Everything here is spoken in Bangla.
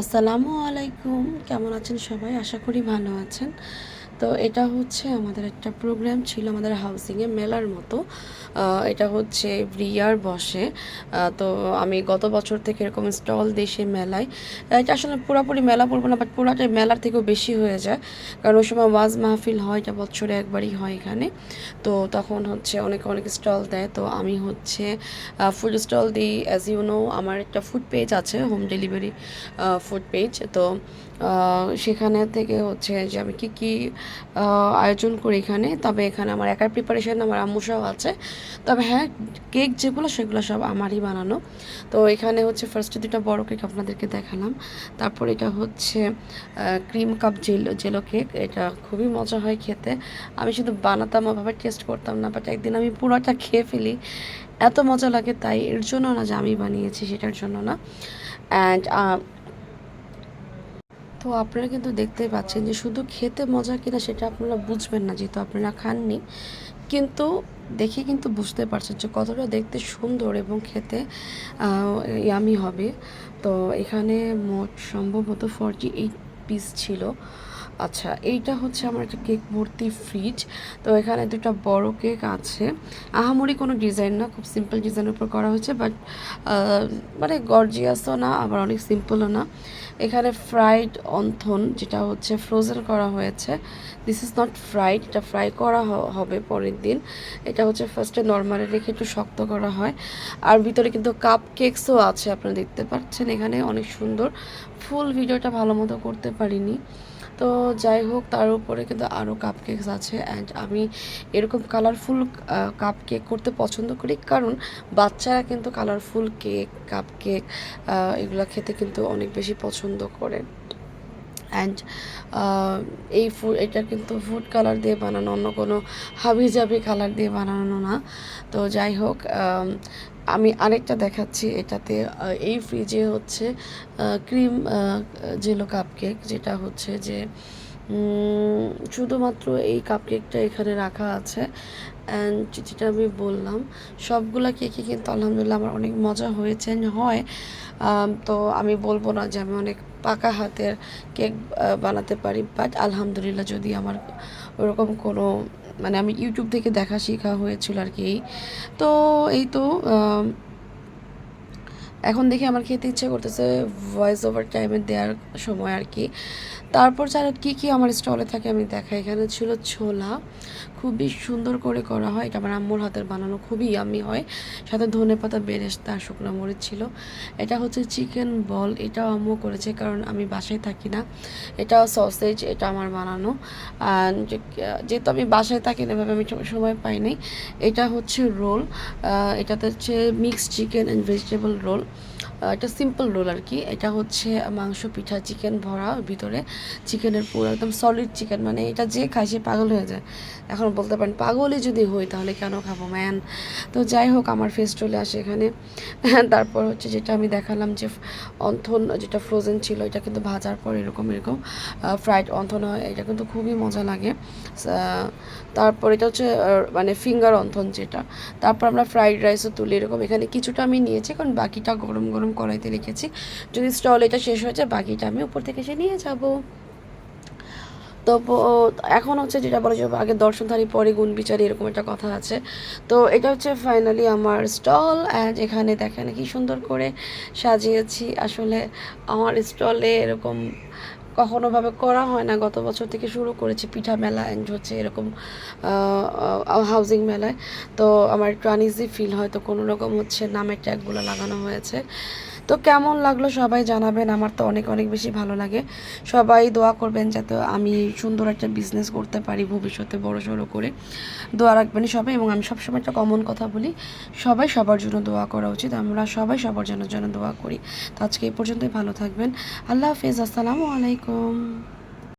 আসসালামু আলাইকুম। কেমন আছেন সবাই? আশা করি ভালো আছেন। তো এটা হচ্ছে আমাদের একটা প্রোগ্রাম ছিল আমাদের হাউসিংয়ে মেলার মতো। এটা হচ্ছে এভরি ইয়ার বসে। তো আমি গত বছর থেকে এরকম স্টল দেশে মেলায় এটা আসলে পুরোপুরি মেলা বলব না বাট পুরাটাই মেলার থেকেও বেশি হয়ে যায়। কারণ ওই সময় ওয়াজ মাহফিল হয়, এটা বছরে একবারই হয় এখানে। তো তখন হচ্ছে অনেক অনেক স্টল দেয়। তো আমি হচ্ছে ফুড স্টল দিই। অ্যাজ ইউ নো আমার একটা ফুড পেজ আছে হোম ডেলিভারি ফুড পেজ তো সেখানে থেকে হচ্ছে যে আমি কী কী আয়োজন করি এখানে। তবে এখানে আমার একার প্রিপারেশন আমার আম্মুসাও আছে। তবে হ্যাঁ কেক যেগুলো, সেগুলো সব আমারই বানানো। তো এখানে হচ্ছে ফার্স্টে দুটো বড় কেক আপনাদেরকে দেখালাম। তারপর এটা হচ্ছে cream cup jell jello cake এটা খুবই মজা হয় খেতে। আমি শুধু বানাতাম, ওভাবে টেস্ট করতাম না বাট একদিন আমি পুরোটা খেয়ে ফেলি। এত মজা লাগে, তাই এর জন্য না যে আমি বানিয়েছি, সেটার জন্য না। অ্যান্ড তো আপনারা কিন্তু দেখতেই পাচ্ছেন যে শুধু খেতে মজা কিনা সেটা আপনারা বুঝবেন না, যেহেতু আপনারা খাননি। কিন্তু দেখে কিন্তু বুঝতে পারছেন যে কতটা দেখতে সুন্দর এবং খেতে ইয়ামি হবে। তো এখানে মোট সম্ভবত ফর্টি এইট পিস ছিল। আচ্ছা এইটা হচ্ছে আমার একটা কেক ভর্তি ফ্রিজ তো এখানে দুটা বড় কেক আছে। আহামরি কোনো ডিজাইন না, খুব সিম্পল ডিজাইনের উপর করা হয়েছে বাট মানে গর্জিয়াসও না, আবার অনেক সিম্পলও না। এখানে ফ্রাইড অন্থন, যেটা হচ্ছে ফ্রোজেন করা হয়েছে। দিস ইজ নট ফ্রাইড এটা ফ্রাই করা হবে পরের দিন। এটা হচ্ছে ফার্স্টে নর্মালি রেখে একটু শক্ত করা হয়। আর ভিতরে কিন্তু কাপ কেকসও আছে, আপনারা দেখতে পাচ্ছেন এখানে, অনেক সুন্দর। ফুল ভিডিওটা ভালো মতো করতে পারিনি। তো যাই হোক, তার উপরে কিন্তু আরও কাপ কেকস আছে। অ্যান্ড আমি এরকম কালারফুল কাপ কেক করতে পছন্দ করি। কারণ বাচ্চারা কিন্তু কালারফুল কেক কাপ কেক এগুলো খেতে কিন্তু অনেক বেশি পছন্দ করে। অ্যান্ড এই ফুড এটা কিন্তু ফুড কালার দিয়ে বানানো অন্য কোনো হাবি জাবি কালার দিয়ে বানানো না। তো যাই হোক আম, আরেকটা দেখাচ্ছি এটাতে। এই ফ্রিজে হচ্ছে ক্রিম জেলো কাপকেক যেটা হচ্ছে যে শুধুমাত্র এই কাপকেকটা এখানে রাখা আছে। অ্যান্ড যেটা আমি বললাম সবগুলা কেকই কিন্তু আলহামদুলিল্লাহ আমার অনেক মজা হয়েছে হয়। তো আমি বলব না যে আমি অনেক পাকা হাতের কেক বানাতে পারি। বাট আলহামদুলিল্লাহ যদি আমার ওরকম কোনো মানে আমি ইউটিউব থেকে দেখা শেখা হয়েছিল আর কি। তো এই তো এখন দেখি আমার খেতে ইচ্ছে করতেছে ভয়েস ওভার টাইমে দেওয়ার সময় আর কি। তারপর ছাড়া কী কী আমার স্টলে থাকে আমি দেখাই। এখানে ছিল ছোলা, খুবই সুন্দর করে করা হয়। এটা আমার আম্মুর হাতের বানানো, খুবই আমি হয়। সাথে ধনে পাতা, বেরেস্তা, শুকনো মরিচ ছিল। এটা হচ্ছে চিকেন বল এটাও আম্মু করেছে কারণ আমি বাসায় থাকি না। এটা সসেজ এটা আমার বানানো। যেহেতু আমি বাসায় থাকি না, এভাবে আমি সময় পাই নাই। এটা হচ্ছে রোল এটাতে হচ্ছে mixed chicken and vegetable roll এটা সিম্পল রোল আর কি এটা হচ্ছে মাংস, পিঠা চিকেন ভরা ভিতরে। চিকেনের পুরো একদম সলিড চিকেন মানে এটা যে খায় সে পাগল হয়ে যায়। এখন বলতে পারেন পাগলই যদি হই তাহলে কেন খাব ম্যান তো যাই হোক, আমার ফেস চলে আসে এখানে। তারপর হচ্ছে যেটা আমি দেখালাম যে অন্থন, যেটা ফ্রোজেন ছিল, এটা কিন্তু ভাজার পর এরকম এরকম ফ্রাইড অন্থন হয়। এটা কিন্তু খুবই মজা লাগে। তারপর এটা হচ্ছে মানে ফিঙ্গার অন্থন যেটা। তারপর আমরা ফ্রাইড রাইসও তুলি, এরকম। এখানে কিছুটা আমি নিয়েছি, কারণ বাকিটা গরম গরম কড়াইতে রেখেছি যদি স্টল এটা শেষ হয়ে যায়, বাকিটা আমি উপর থেকে এসে নিয়ে যাব। তো এখন হচ্ছে যেটা বলা যাবে আগে দর্শনধারী, পরে গুণ বিচার, এরকম একটা কথা আছে। তো এটা হচ্ছে ফাইনালি আমার স্টল অ্যান্ড এখানে দেখেন কি সুন্দর করে সাজিয়েছি। আসলে আমার স্টলে এরকম কখনোভাবে করা হয় না। গত বছর থেকে শুরু করেছি পিঠা মেলা অ্যান্ড হচ্ছে এরকম হাউজিং মেলায়। তো আমার একটু আনইজি ফিল হয়। তো কোনো রকম হচ্ছে নামের ট্যাগগুলো লাগানো হয়েছে। তো কেমন লাগল সবাই জানাবেন, আমার তো অনেক অনেক বেশি ভালো লাগে। সবাই দোয়া করবেন যাতে আমি সুন্দর একটা বিজনেস করতে পারি ভবিষ্যতে বড় সড়ো করে। দোয়া রাখবেন সবাই এবং আমি সবসময় একটা কমন কথা বলি, সবাই সবার জন্য দোয়া করা উচিত, আমরা সবাই সবার জন্য জন্য দোয়া করি। তো আজকে এই পর্যন্তই, ভালো থাকবেন। আল্লাহ হাফিজ, আসসালামু আলাইকুম।